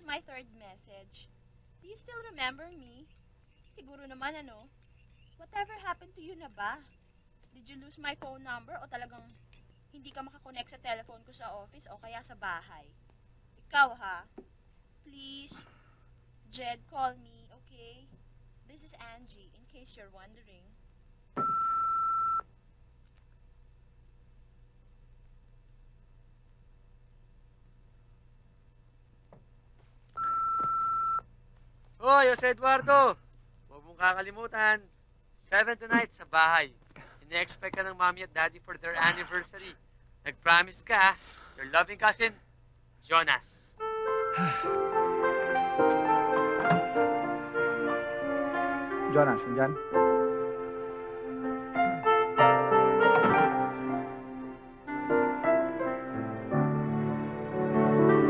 is my third message. Do you still remember me? Siguro naman ano. Whatever happened to you na ba? Did you lose my phone number o talagang hindi ka makakonect sa telephone ko sa office o kaya sa bahay? Ikaw ha? Please, Jed, call me, okay? This is Angie, in case you're wondering. Hoy, Jose Eduardo! Huwag mong kakalimutan. Seven tonight sa bahay. Ine-expect ka ng mommy at daddy for their anniversary. Nag-promise ka, your loving cousin, Jonas. Jonas, nandyan?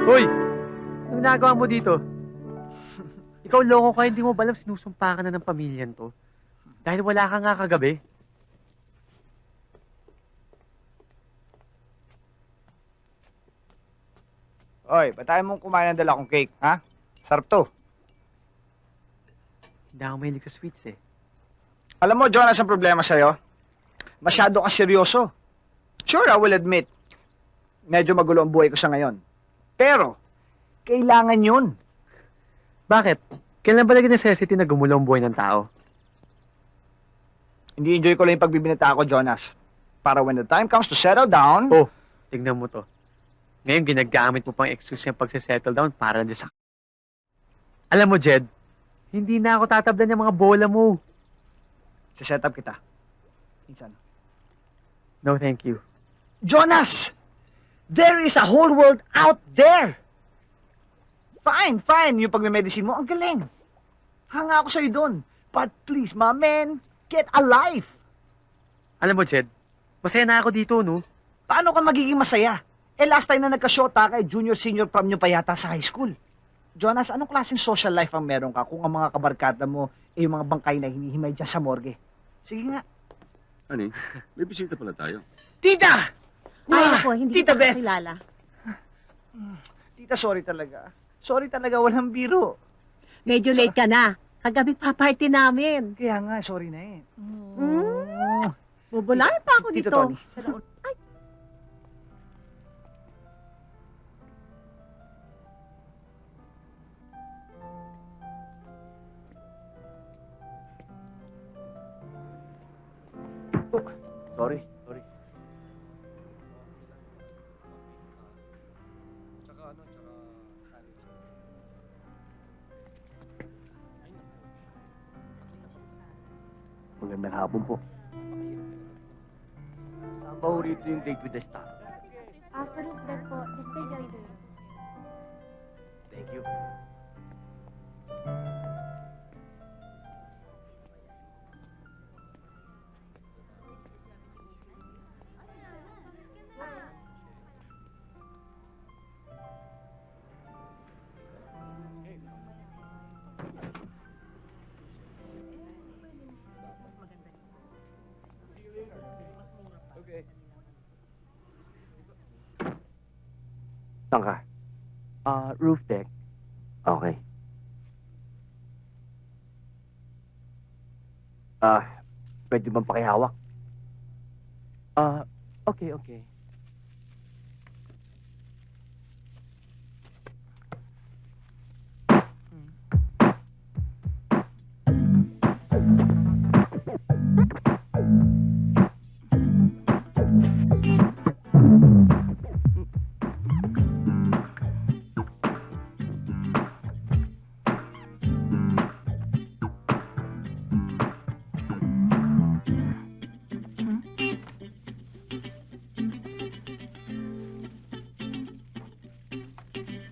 Hoy! Anong nagawa mo dito? Ikaw loko ka, hindi mo ba alam sinusumpa ka na ng pamilyan to? Dahil wala ka nga kagabi. Oy, ba't tayo mong kumain ng dala kong cake, ha? Sarap to. Hindi ako mahilig sa sweets eh. Alam mo, Jonas, ang problema sa'yo? Masyado kang seryoso. Sure, I will admit, medyo magulo ang buhay ko sa ngayon. Pero, kailangan yun. Bakit? Kailan ba naging necessity na gumulo ang buhay ng tao? Hindi enjoy ko lang yung pagbibinata ko, Jonas. Para when the time comes to settle down, Oh. Tignan mo to. Ngayon, ginagamit mo pang excuse yung pagsisettle down para dyan sa... Alam mo, Jed, hindi na ako tatablan ng mga bola mo. set up kita. Minsan. No, thank you. Jonas! There is a whole world out there! Fine, fine. Yung pagme-medicine mo, ang galing. Hanga ako sa'yo doon. But please, my man, get a life. Alam mo, Jed, masaya na ako dito, no? Paano ka magiging masaya? Eh, last time na nagka-shota ka, eh, junior, senior prom nyo pa yata sa high school. Jonas, anong klaseng social life ang meron ka kung ang mga kabarkada mo eh yung mga bangkay na hinihimay dyan sa morgue? Sige nga. Ani, may bisita pala tayo. Tita! Ay, Ah, ako, hindi Tita kita Beth! kilala. Tita, sorry talaga. Sorry talaga, walang biro. Medyo late ka na. Kagabi pa party namin. Kaya nga, sorry na eh. Mm. Bubulayan pa ako Tito dito. Tony. Hapon po. Saan ba ho rito yung date with the staff? After that po, just stay join Thank you. Saan ka? Ah, roof deck. Okay. Ah, pwede bang pakihawak? Ah, okay, okay.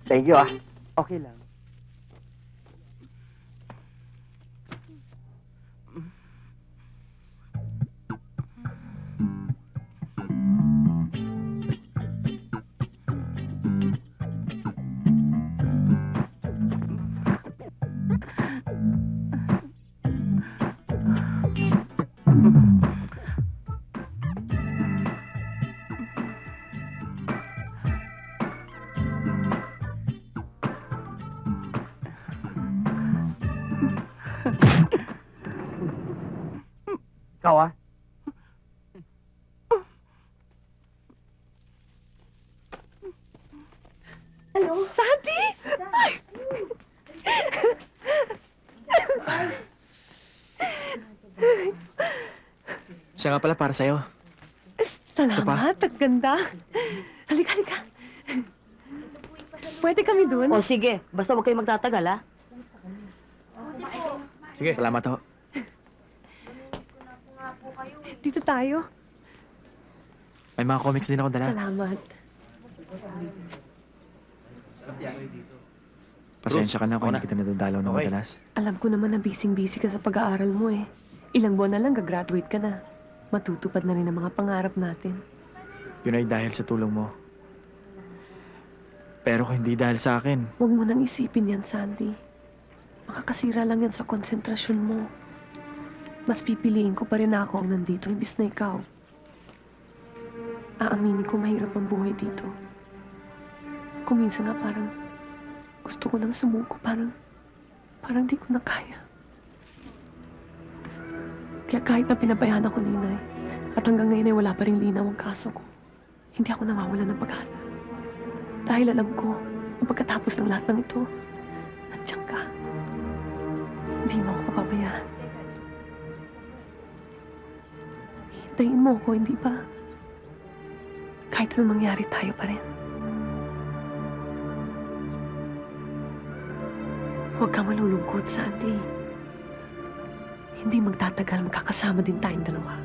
Thank you ah. Okay lang. Ikaw ah. Hello? Santi! Siya nga pala para sa'yo. Salamat, ang ganda. Halika, halika. Pwede kami dun? O sige, basta huwag kayo magtatagal, ha? Sige, salamat ho. Dito tayo. May mga comics din ako dala. Salamat. Pasensya ka na kung hindi kita nadadalaw ng madalas. Alam ko naman na busy-busy ka sa pag-aaral mo eh. Ilang buwan na lang gagraduate ka na. Matutupad na rin ang mga pangarap natin. Yun ay dahil sa tulong mo. Pero kung hindi dahil sa akin, Huwag mo nang isipin yan, Sandy. Makakasira lang yan sa konsentrasyon mo. Mas pipiliin ko pa rin ako ang nandito, imbis na ikaw. Aaminin ko mahirap ang buhay dito. Kuminsan nga parang gusto ko nang sumuko, parang parang di ko na kaya. Kaya kahit na pinabayaan ako ni Inay, at hanggang ngayon ay wala pa rin linaw ang kaso ko, hindi ako nawawala ng pag-asa. Dahil alam ko, na pagkatapos ng lahat ng ito, nandiyan ka. Hindi mo ako papabayaan. Hintayin mo ako, hindi ba? Kahit anong mangyari, tayo pa rin. Huwag ka malulungkot, Sandy. Hindi magtatagal, magkakasama din tayong dalawa.